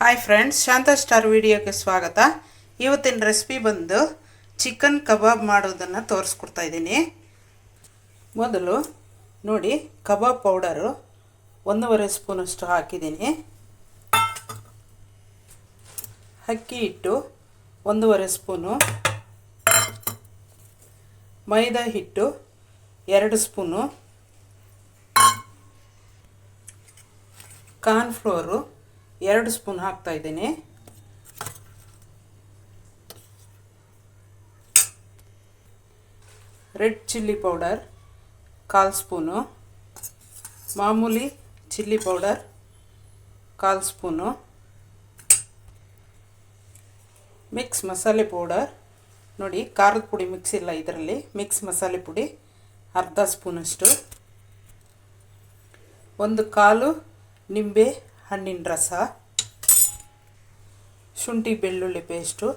Hi friends ಶಾಂತ star ವಿಡಿಯೋಗೆ ಸ್ವಾಗತ. ಇವತ್ತಿನ ರೆಸಿಪಿ ಬಂದು ಚಿಕನ್ ಕಬಾಬ್ ಮಾಡೋದನ್ನು ತೋರಿಸ್ಕೊಡ್ತಾ ಇದ್ದೀನಿ. ಮೊದಲು ನೋಡಿ ಕಬಾಬ್ ಪೌಡರು ಒಂದೂವರೆ ಸ್ಪೂನಷ್ಟು ಹಾಕಿದ್ದೀನಿ. ಅಕ್ಕಿ ಹಿಟ್ಟು ಒಂದೂವರೆ ಸ್ಪೂನು. ಮೈದಾ ಹಿಟ್ಟು ಎರಡು ಸ್ಪೂನು. ಕಾರ್ನ್ಫ್ಲೋರು ಎರಡು ಸ್ಪೂನ್ ಹಾಕ್ತಾ ಇದ್ದೇನೆ. ರೆಡ್ ಚಿಲ್ಲಿ ಪೌಡರ್ ಕಾಲ್ ಸ್ಪೂನು. ಮಾಮೂಲಿ ಚಿಲ್ಲಿ ಪೌಡರ್ ಕಾಲ್ ಸ್ಪೂನು. ಮಿಕ್ಸ್ ಮಸಾಲೆ ಪೌಡರ್ ನೋಡಿ ಖಾರದ ಪುಡಿ ಮಿಕ್ಸ್ ಇಲ್ಲ ಇದರಲ್ಲಿ. ಮಿಕ್ಸ್ ಮಸಾಲೆ ಪುಡಿ, ಅರ್ಧ ಸ್ಪೂನಷ್ಟು. ಒಂದು ಕಾಲು ನಿಂಬೆ ಹಣ್ಣಿನ ರಸ, ಶುಂಠಿ, ಬೆಳ್ಳುಳ್ಳಿ ಪೇಸ್ಟು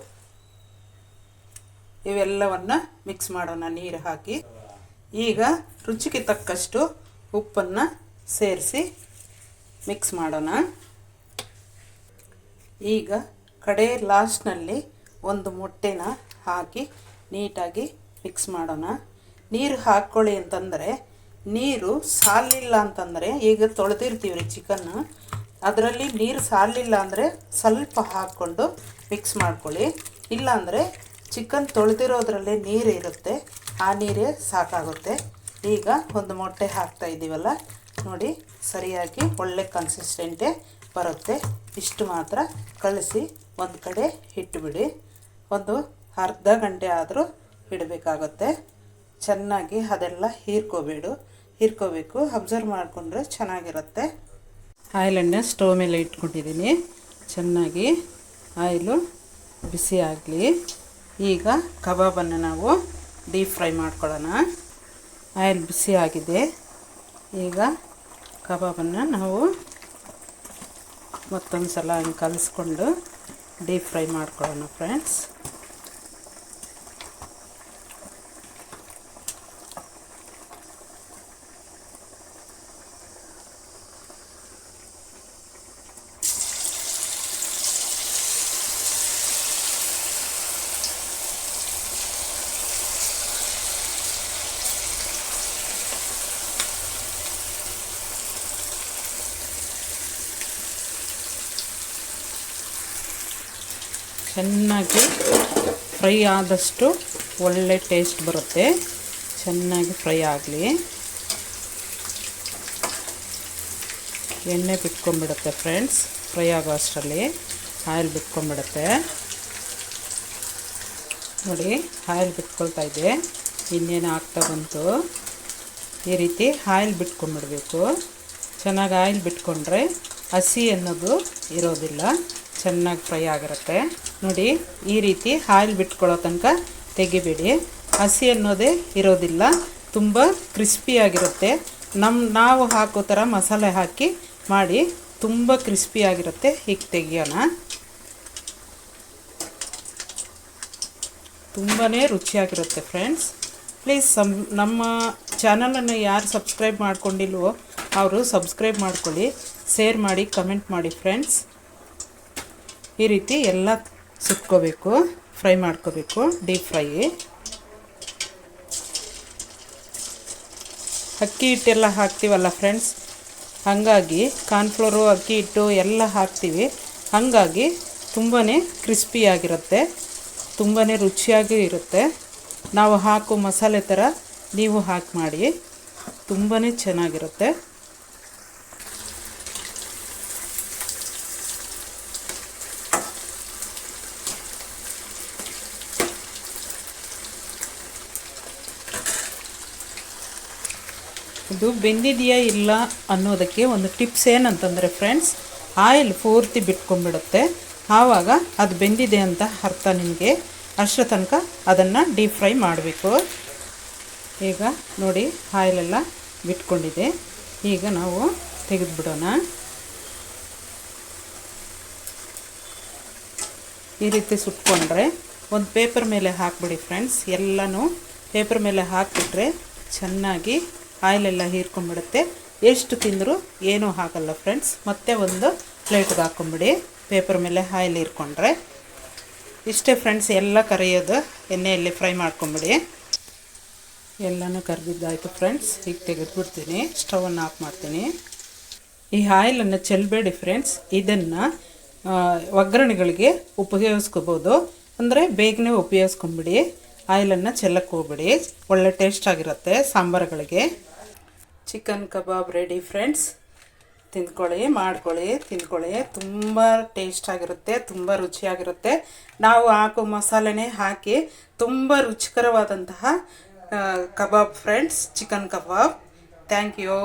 ಇವೆಲ್ಲವನ್ನು ಮಿಕ್ಸ್ ಮಾಡೋಣ ನೀರು ಹಾಕಿ. ಈಗ ರುಚಿಗೆ ತಕ್ಕಷ್ಟು ಉಪ್ಪನ್ನು ಸೇರಿಸಿ ಮಿಕ್ಸ್ ಮಾಡೋಣ. ಈಗ ಕಡೆ ಲಾಸ್ಟ್ನಲ್ಲಿ ಒಂದು ಮೊಟ್ಟೆನ ಹಾಕಿ ನೀಟಾಗಿ ಮಿಕ್ಸ್ ಮಾಡೋಣ. ನೀರು ಹಾಕ್ಕೊಳ್ಳಿ ಅಂತಂದರೆ ನೀರು ಸಾಲಿಲ್ಲ ಅಂತಂದರೆ ಈಗ ತೊಳೆದಿರ್ತೀವಿ ಚಿಕನ್ನು. ಅದರಲ್ಲಿ ನೀರು ಸಾರಲಿಲ್ಲ ಅಂದರೆ ಸ್ವಲ್ಪ ಹಾಕ್ಕೊಂಡು ಮಿಕ್ಸ್ ಮಾಡ್ಕೊಳ್ಳಿ. ಇಲ್ಲಾಂದರೆ ಚಿಕನ್ ತೊಳೆದಿರೋದ್ರಲ್ಲೇ ನೀರು ಇರುತ್ತೆ ಆ ನೀರೇ ಸಾಕಾಗುತ್ತೆ. ಈಗ ಒಂದು ಮೊಟ್ಟೆ ಹಾಕ್ತಾ ಇದ್ದೀವಲ್ಲ, ನೋಡಿ ಸರಿಯಾಗಿ ಒಳ್ಳೆ ಕನ್ಸಿಸ್ಟೆಂಟೇ ಬರುತ್ತೆ. ಇಷ್ಟು ಮಾತ್ರ ಕಳಿಸಿ ಒಂದು ಕಡೆ ಇಟ್ಟುಬಿಡಿ ಒಂದು ಅರ್ಧ ಗಂಟೆ ಆದರೂ ಇಡಬೇಕಾಗುತ್ತೆ. ಚೆನ್ನಾಗಿ ಅದೆಲ್ಲ ಹೀರ್ಕೋಬೇಡು. ಹೀರ್ಕೋಬೇಕು, ಅಬ್ಸರ್ವ್ ಮಾಡಿಕೊಂಡ್ರೆ ಚೆನ್ನಾಗಿರುತ್ತೆ. ಆಯಿಲನ್ನು ಸ್ಟೋವ್ ಮೇಲೆ ಇಟ್ಕೊಂಡಿದ್ದೀನಿ. ಚೆನ್ನಾಗಿ ಆಯಿಲು ಬಿಸಿ ಆಗಲಿ. ಈಗ ಕಬಾಬನ್ನು ನಾವು ಡೀಪ್ ಫ್ರೈ ಮಾಡ್ಕೊಳ್ಳೋಣ. ಆಯಿಲ್ ಬಿಸಿ ಆಗಿದೆ. ಈಗ ಕಬಾಬನ್ನು ನಾವು ಮತ್ತೊಂದು ಸಲ ಹಂಗೆ ಕಲಿಸ್ಕೊಂಡು ಡೀಪ್ ಫ್ರೈ ಮಾಡ್ಕೊಳ್ಳೋಣ, ಫ್ರೆಂಡ್ಸ್. ಚೆನ್ನಾಗಿ ಫ್ರೈ ಆದಷ್ಟು ಒಳ್ಳೆ ಟೇಸ್ಟ್ ಬರುತ್ತೆ. ಚೆನ್ನಾಗಿ ಫ್ರೈ ಆಗಲಿ. ಎಣ್ಣೆ ಬಿಟ್ಕೊಂಡ್ಬಿಡುತ್ತೆ ಫ್ರೆಂಡ್ಸ್. ಫ್ರೈ ಆಗೋ ಅಷ್ಟರಲ್ಲಿ ಆಯಿಲ್ ಬಿಟ್ಕೊಂಡ್ಬಿಡುತ್ತೆ. ನೋಡಿ, ಆಯಿಲ್ ಬಿಟ್ಕೊಳ್ತಾ ಇದೆ. ಇನ್ನೇನು ಆಗ್ತಾ ಬಂತು? ಈ ರೀತಿ ಆಯಿಲ್ ಬಿಟ್ಕೊಂಬಿಡಬೇಕು ಚೆನ್ನಾಗಿ ಆಯಿಲ್ ಬಿಟ್ಕೊಂಡ್ರೆ ಹಸಿ ಅನ್ನೋದು ಇರೋದಿಲ್ಲ. ಚೆನ್ನಾಗಿ ಫ್ರೈ ಆಗಿರುತ್ತೆ. ನೋಡಿ, ಈ ರೀತಿ ಆಯಿಲ್ ಬಿಟ್ಕೊಳ್ಳೋ ತನಕ ತೆಗಿಬೇಡಿ. ಹಸಿ ಅನ್ನೋದೇ ಇರೋದಿಲ್ಲ, ತುಂಬ ಕ್ರಿಸ್ಪಿಯಾಗಿರುತ್ತೆ ನಮ್ಮ ನಾವು ಹಾಕೋ ಥರ ಮಸಾಲೆ ಹಾಕಿ ಮಾಡಿ ತುಂಬ ಕ್ರಿಸ್ಪಿಯಾಗಿರುತ್ತೆ ಹೀಗೆ ತೆಗಿಯೋಣ. ತುಂಬಾ ರುಚಿಯಾಗಿರುತ್ತೆ ಫ್ರೆಂಡ್ಸ್. ಪ್ಲೀಸ್ ಸಮ್, ನಮ್ಮ ಚಾನಲನ್ನು ಯಾರು ಸಬ್ಸ್ಕ್ರೈಬ್ ಮಾಡ್ಕೊಂಡಿಲ್ವೋ ಅವರು ಸಬ್ಸ್ಕ್ರೈಬ್ ಮಾಡ್ಕೊಳ್ಳಿ, ಶೇರ್ ಮಾಡಿ, ಕಮೆಂಟ್ ಮಾಡಿ ಫ್ರೆಂಡ್ಸ್. ಈ ರೀತಿ ಎಲ್ಲ ಸುಟ್ಕೋಬೇಕು ಫ್ರೈ ಮಾಡ್ಕೋಬೇಕು, ಡೀಪ್ ಫ್ರೈ. ಅಕ್ಕಿ ಹಿಟ್ಟೆಲ್ಲ ಹಾಕ್ತೀವಲ್ಲ ಫ್ರೆಂಡ್ಸ್? ಹಾಗಾಗಿ ಕಾರ್ನ್ಫ್ಲೋರು, ಅಕ್ಕಿ ಹಿಟ್ಟು ಎಲ್ಲ ಹಾಕ್ತೀವಿ. ಹಾಗಾಗಿ ತುಂಬಾ ಕ್ರಿಸ್ಪಿಯಾಗಿರುತ್ತೆ ತುಂಬಾ ರುಚಿಯಾಗಿ ಇರುತ್ತೆ. ನಾವು ಹಾಕೋ ಮಸಾಲೆ ಥರ ನೀವು ಹಾಕಿ ಮಾಡಿ. ತುಂಬಾ ಚೆನ್ನಾಗಿರುತ್ತೆ. ಇದು ಬೆಂದಿದೆಯಾ ಇಲ್ಲ ಅನ್ನೋದಕ್ಕೆ ಒಂದು ಟಿಪ್ಸ್ ಏನಂತಂದರೆ ಫ್ರೆಂಡ್ಸ್ ಆಯಿಲ್ ಪೂರ್ತಿ ಬಿಟ್ಕೊಂಡ್ಬಿಡುತ್ತೆ. ಆವಾಗ ಅದು ಬೆಂದಿದೆ ಅಂತ ಅರ್ಥ ನಿಮಗೆ. ಅಷ್ಟರ ತನಕ ಅದನ್ನು ಡೀಪ್ ಫ್ರೈ ಮಾಡಬೇಕು. ಈಗ ನೋಡಿ ಆಯಿಲೆಲ್ಲ ಬಿಟ್ಕೊಂಡಿದೆ. ಈಗ ನಾವು ತೆಗೆದುಬಿಡೋಣ. ಈ ರೀತಿ ಸುಟ್ಕೊಂಡ್ರೆ ಒಂದು ಪೇಪರ್ ಮೇಲೆ ಹಾಕ್ಬಿಡಿ ಫ್ರೆಂಡ್ಸ್ ಎಲ್ಲನೂ ಪೇಪರ್ ಮೇಲೆ ಹಾಕಿಬಿಟ್ರೆ ಚೆನ್ನಾಗಿ ಆಯಿಲೆಲ್ಲ ಹೀರ್ಕೊಂಡ್ಬಿಡುತ್ತೆ. ಎಷ್ಟು ತಿಂದರೂ ಏನೂ ಆಗಲ್ಲ ಫ್ರೆಂಡ್ಸ್ ಮತ್ತೆ ಒಂದು ಪ್ಲೇಟ್ಗೆ ಹಾಕ್ಕೊಂಬಿಡಿ ಪೇಪರ್ ಮೇಲೆ ಆಯಿಲ್ ಹೀರ್ಕೊಂಡ್ರೆ. ಇಷ್ಟೇ ಫ್ರೆಂಡ್ಸ್ ಎಲ್ಲ ಕರಿಯೋದು ಎಣ್ಣೆಯಲ್ಲಿ ಫ್ರೈ ಮಾಡ್ಕೊಂಬಿಡಿ. ಎಲ್ಲನೂ ಕರೆದಿದ್ದಾಯಿತು ಫ್ರೆಂಡ್ಸ್ ಈಗ ತೆಗೆದುಬಿಡ್ತೀನಿ. ಸ್ಟವನ್ನು ಆಫ್ ಮಾಡ್ತೀನಿ. ಈ ಆಯಿಲನ್ನು ಚೆಲ್ಲಬೇಡಿ ಫ್ರೆಂಡ್ಸ್ ಇದನ್ನು ಒಗ್ಗರಣೆಗಳಿಗೆ ಉಪಯೋಗಿಸ್ಕೋಬೋದು. ಅಂದರೆ ಬೇಗನೆ ಉಪಯೋಗಿಸ್ಕೊಂಬಿಡಿ. ಆಯಿಲನ್ನು ಚೆಲ್ಲಕ್ಕೆ ಹೋಗ್ಬಿಡಿ. ಒಳ್ಳೆ ಟೇಸ್ಟ್ ಆಗಿರುತ್ತೆ ಸಾಂಬಾರುಗಳಿಗೆ. ಚಿಕನ್ ಕಬಾಬ್ ರೆಡಿ ಫ್ರೆಂಡ್ಸ್ ತಿಂದ್ಕೊಳ್ಳಿ, ಮಾಡ್ಕೊಳ್ಳಿ, ತಿಂದ್ಕೊಳ್ಳಿ. ತುಂಬ ಟೇಸ್ಟ್ ಆಗಿರುತ್ತೆ, ತುಂಬ ರುಚಿಯಾಗಿರುತ್ತೆ. ನಾವು ಹಾಕೋ ಮಸಾಲೆನೇ ಹಾಕಿ ತುಂಬ ರುಚಿಕರವಾದಂತಹ kebab friends chicken kebab. Thank you